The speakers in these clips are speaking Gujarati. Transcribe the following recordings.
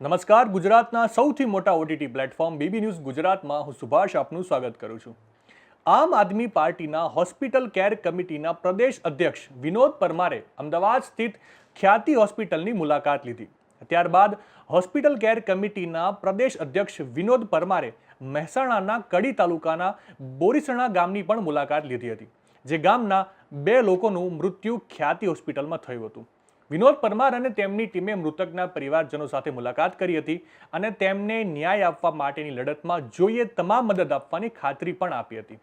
નમસ્કાર. ગુજરાતના સૌથી મોટા ઓટીટી પ્લેટફોર્મ બીબી ન્યૂઝ ગુજરાતમાં હું સુભાષ આપનું સ્વાગત કરું છું. આમ આદમી પાર્ટીના હોસ્પિટલ કેર કમિટીના પ્રદેશ અધ્યક્ષ વિનોદ પરમારે અમદાવાદ સ્થિત ખ્યાતિ હોસ્પિટલની મુલાકાત લીધી. ત્યારબાદ હોસ્પિટલ કેર કમિટીના પ્રદેશ અધ્યક્ષ વિનોદ પરમારે મહેસાણાના કડી તાલુકાના બોરીસણા ગામની પણ મુલાકાત લીધી હતી, જે ગામના બે લોકોનું મૃત્યુ ખ્યાતિ હોસ્પિટલમાં થયું હતું. વિનોદ પરમાર અને તેમની ટીમે મૃતકના પરિવારજનો સાથે મુલાકાત કરી હતી અને તેમને ન્યાય આપવા માટેની લડતમાં જોઈએ તમામ મદદ આપવાની ખાતરી પણ આપી હતી.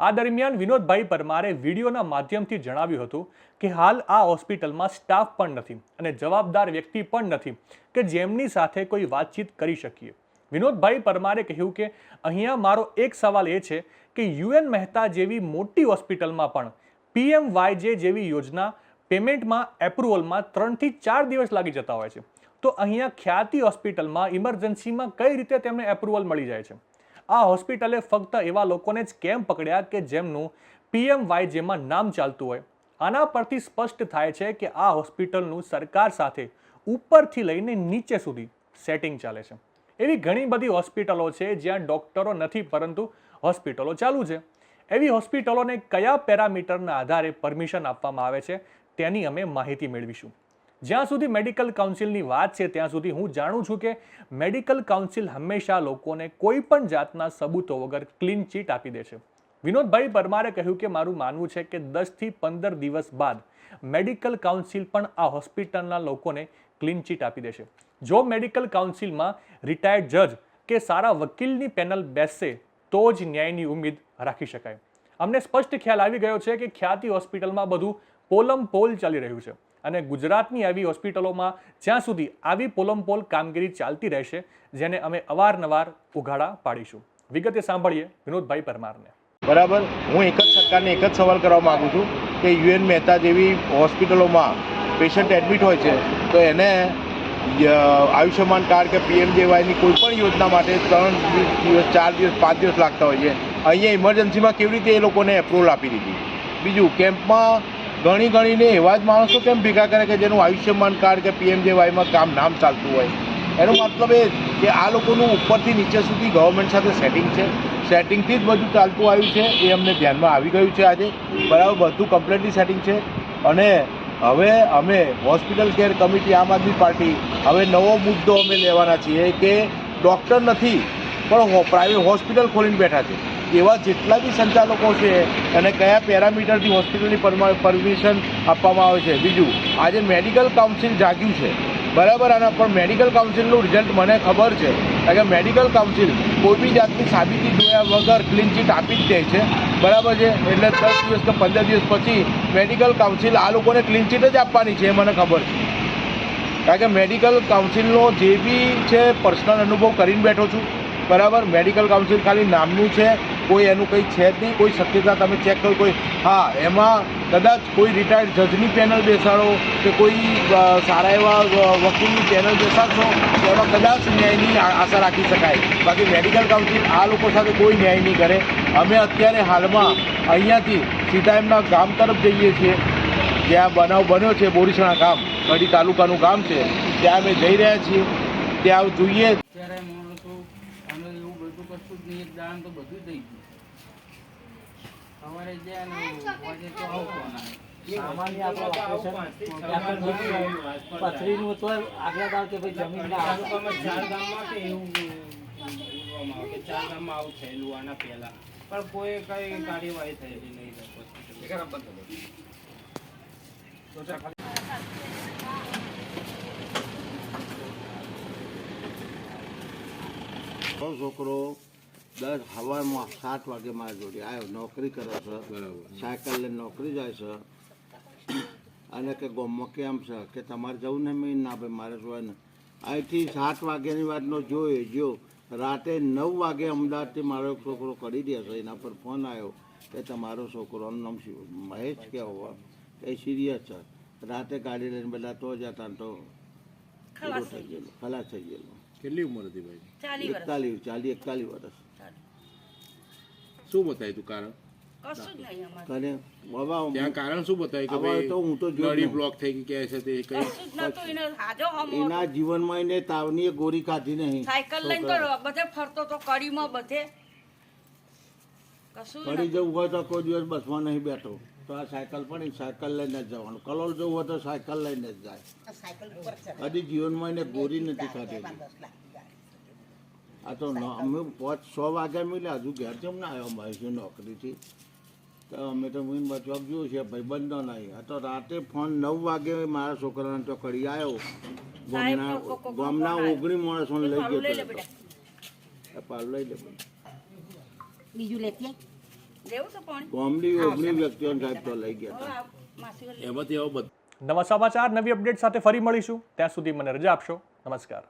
આ દરમિયાન વિનોદભાઈ પરમારે વિડીયોના માધ્યમથી જણાવ્યું હતું કે હાલ આ હોસ્પિટલમાં સ્ટાફ પણ નથી અને જવાબદાર વ્યક્તિ પણ નથી કે જેમની સાથે કોઈ વાતચીત કરી શકીએ. વિનોદભાઈ પરમારે કહ્યું કે અહીંયા મારો એક સવાલ એ છે કે યુએન મહેતા જેવી મોટી હોસ્પિટલમાં પણ પીએમ વાયજે જેવી યોજના પેમેન્ટમાં એપ્રુવલમાં ત્રણથી ચાર દિવસ લાગી જતા હોય છે. તો અહીંયા ખ્યાતિ હોસ્પિટલમાં ઇમરજન્સીમાં કઈ રીતે તેમને એપ્રુવલ મળી જાય છે? આ હોસ્પિટલે ફક્ત એવા લોકોને જ કેમ પકડ્યા કે જેમનું પીએમ વાયજેમાં નામ ચાલતું હોય? આના પરથી સ્પષ્ટ થાય છે કે આ હોસ્પિટલનું સરકાર સાથે ઉપરથી લઈને નીચે સુધી સેટિંગ ચાલે છે. એવી ઘણી બધી હોસ્પિટલો છે જ્યાં ડૉક્ટરો નથી, પરંતુ હોસ્પિટલો ચાલુ છે. એવી હોસ્પિટલોને કયા પેરામીટરના આધારે પરમિશન આપવામાં આવે છે? તેની અમે માહિતી મેળવીશું. જ્યાં સુધી મેડિકલ કાઉન્સિલની વાત છે, ત્યાં સુધી હું જાણું છું કે મેડિકલ કાઉન્સિલ હંમેશા લોકોને કોઈ પણ જાતના સબૂતો વગર ક્લીન ચીટ આપી દે છે. વિનોદભાઈ પરમારે કહ્યું કે મારું માનવું છે કે દસથી પંદર દિવસ બાદ મેડિકલ કાઉન્સિલ પણ આ હોસ્પિટલના લોકોને ક્લીન ચીટ આપી દેશે. જો મેડિકલ કાઉન્સિલમાં રિટાયર્ડ જજ કે સારા વકીલની પેનલ બેસશે તો જ ન્યાયની ઉમેદ રાખી શકાય. અમને સ્પષ્ટ ખ્યાલ આવી ગયો છે કે ખ્યાતિ હોસ્પિટલમાં બધું પોલમ પોલ ચાલી રહ્યું છે અને ગુજરાતની આવી હોસ્પિટલોમાં જ્યાં સુધી આવી પોલમ પોલ કામગીરી ચાલતી રહેશે, જેને અમે અવારનવાર ઉઘાડા પાડીશું. વિગતે સાંભળીએ વિનોદભાઈ પરમારને. બરાબર. હું એક જ સરકારને એક જ સવાલ કરવા માગું છું કે યુએન મહેતા જેવી હોસ્પિટલોમાં પેશન્ટ એડમિટ હોય છે, તો એને આયુષ્યમાન કાર્ડ કે પીએમજેવાયની કોઈ પણ યોજના માટે ત્રણ દિવસ, ચાર દિવસ, પાંચ દિવસ લાગતા હોય છે. અહીંયા ઇમરજન્સીમાં કેવી રીતે એ લોકોને એપ્રુવલ આપી દીધી? બીજું, કેમ્પમાં ઘણી ગણીને એવા જ માણસો કેમ ભેગા કરે કે જેનું આયુષ્યમાન કાર્ડ કે પીએમજેવાયમાં કામ નામ ચાલતું હોય? એનો મતલબ એ કે આ લોકોનું ઉપરથી નીચે સુધી ગવર્મેન્ટ સાથે સેટિંગ છે. સેટિંગથી જ બધું ચાલતું આવ્યું છે. એ અમને ધ્યાનમાં આવી ગયું છે આજે. બરાબર, બધું કમ્પ્લેટલી સેટિંગ છે. અને હવે અમે હોસ્પિટલ કેર કમિટી આમ આદમી પાર્ટી, હવે નવો મુદ્દો અમે લેવાના છીએ કે ડૉક્ટર નથી, પણ પ્રાઇવેટ હોસ્પિટલ ખોલીને બેઠા છે. એવા જેટલા બી સંચાલકો છે અને કયા પેરામીટરથી હોસ્પિટલની પરમિશન આપવામાં આવે છે. બીજું, આજે મેડિકલ કાઉન્સિલ જાગ્યું છે. બરાબર આના, પણ મેડિકલ કાઉન્સિલનું રિઝલ્ટ મને ખબર છે. કારણ કે મેડિકલ કાઉન્સિલ કોઈ બી જાતની સાબિતી જોયા વગર ક્લીન ચીટ આપી જ દે છે. બરાબર છે? એટલે દસ દિવસ કે પંદર દિવસ પછી મેડિકલ કાઉન્સિલ આ લોકોને ક્લીન ચીટ જ આપવાની છે એ મને ખબર છે. કારણ કે મેડિકલ કાઉન્સિલનો જે બી છે, પર્સનલ અનુભવ કરીને બેઠો છું. બરાબર? મેડિકલ કાઉન્સિલ ખાલી નામનું છે. કોઈ એનું કંઈ છે જ નહીં, કોઈ શક્યતા તમે ચેક કરો, કોઈ હા, એમાં કદાચ કોઈ રિટાયર્ડ જજની પેનલ બેસાડો કે કોઈ સારા એવા વકીલની પેનલ બેસાડશો, તો એમાં કદાચ ન્યાયની આશા રાખી શકાય. બાકી મેડિકલ કાઉન્સિલ આ લોકો સાથે કોઈ ન્યાય નહીં કરે. અમે અત્યારે હાલમાં અહીંયાથી સીધા એમના ગામ તરફ જઈએ છીએ. જ્યાં બનાવ બન્યો છે, બોરીસણા ગામ, કડી તાલુકાનું ગામ છે. ત્યાં અમે જઈ રહ્યા છીએ. ત્યાં જોઈએ. ત્યારે એવું બધું કશું જ નહીં દાન તો બધું થઈ ગયું સવારે ગયા ને વાગે તો આવું ફોન આવે. સામાન્ય આપણું ઓપરેશન પથરીનું તો આગલા દાવ કે ભાઈ જમીન ચાર ગામમાં કે એવું કે ચાર ગામમાં આવું થયેલું આના પહેલા. પણ કોઈ કઈ કાર્યવાહી થયેલી નહીં હોસ્પિટલ છોકરો દસ હવામાં સાત વાગે મારા જોડે આવ્યો નોકરી કરે છે. સાયકલ લઈને નોકરી જાય છે. અને કે ગોમમાં કેમ છે કે તમારે જવું ને મેં ના ભાઈ મારે જોવાને અહીંથી સાત વાગ્યાની વાતનો જોયો જો રાતે નવ વાગે અમદાવાદથી મારો એક છોકરો કરી દે છે એના પર ફોન આવ્યો કે તમારો છોકરોનું નામ મહેશ કે હોવા એ સિરિયસ છે. રાતે ગાડી લઈને બધા તો જતા ને તો થઈ ગયેલો ખલાસ થઈ ગયેલો. કેટલી ઉંમર હતી ભાઈ? એકતાલીસ ચાલી એકતાલીસ વર્ષ. શું બતાવ્યું તું કારણ? કશું જ નહીં અમારે બાબા ત્યાં કારણ શું બતાવ્યું કે હવે તો હું તો નળી બ્લોક થઈ ગઈ કે છે તે કઈ? કશું જ નતું એને હાજો હમો એના જીવનમાં એને તાવની એક ગોળી ખાધી નહીં. સાયકલ લઈને તો બધે ફરતો તો કડીમાં બધે. કશું જ જવું હોય તો કોઈ દિવસ બસમાં નહીં બેઠો. તો આ સાયકલ પણ સાયકલ લઈને જ જવાનું. કલોલ જવું હોય તો સાયકલ લઈને જ જાય. કદી જીવનમાં એને ગોરી નથી ખાધી આ તો ન- અમે પાંચ સો વાગ્યા મળ્યા હજુ ઘેર કેમ ના આવ્યો? મહેશની નોકરીથી? તો અમે તો મુઈન બચવા જોયું છે ભાઈ બંધો નહીં. આ તો રાતે ફોન નવ વાગે મારા છોકરાને તો કરી આવ્યો ગામના ઓગણી માણસોને લઈ ગયો પાલ લઈ લે બીજું લેતી દેવું તો પાણી. ગામની ઓગણી વ્યક્તિઓને સાહેબ તો લઈ ગયા એમાંથી આવો બધો નવા સમાચાર નવી અપડેટ સાથે ફરી મળીશું. ત્યાં સુધી મને રજા આપશો. નમસ્કાર.